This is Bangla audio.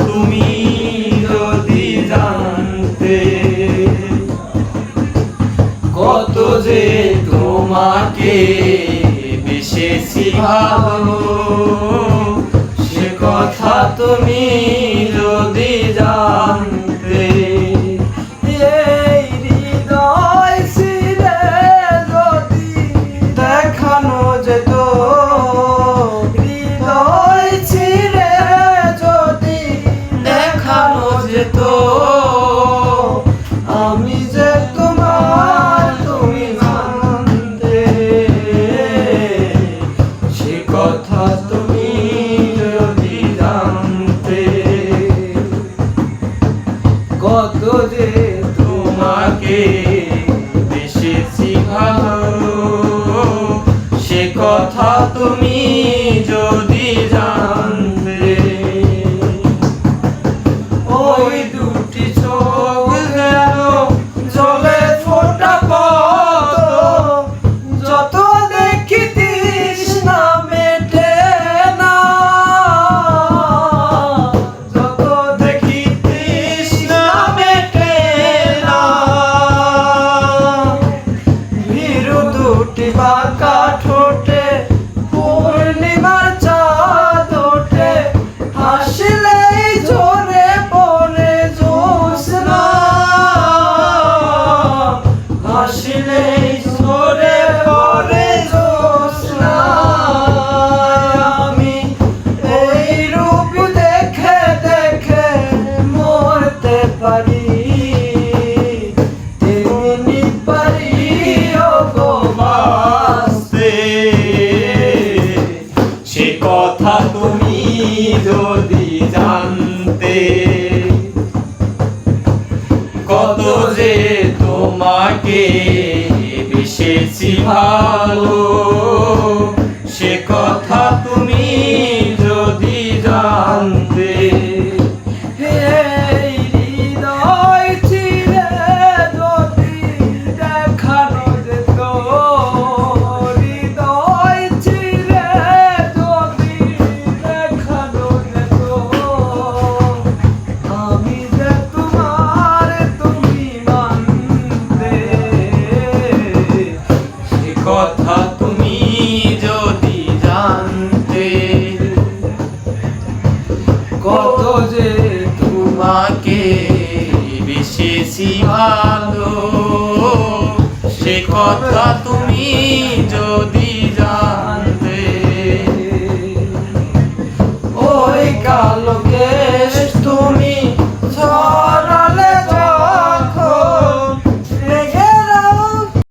তুমি যদি জানতে কত যে তোমাকে ভালো সে কথা তুমি তুমি যদি যা কথা তুমি যদি জানতে কত যে তোমাকে বিশেষ ভালো। তুমি যদি জানতে কত যে তোমাকে ভালো সে কথা তুমি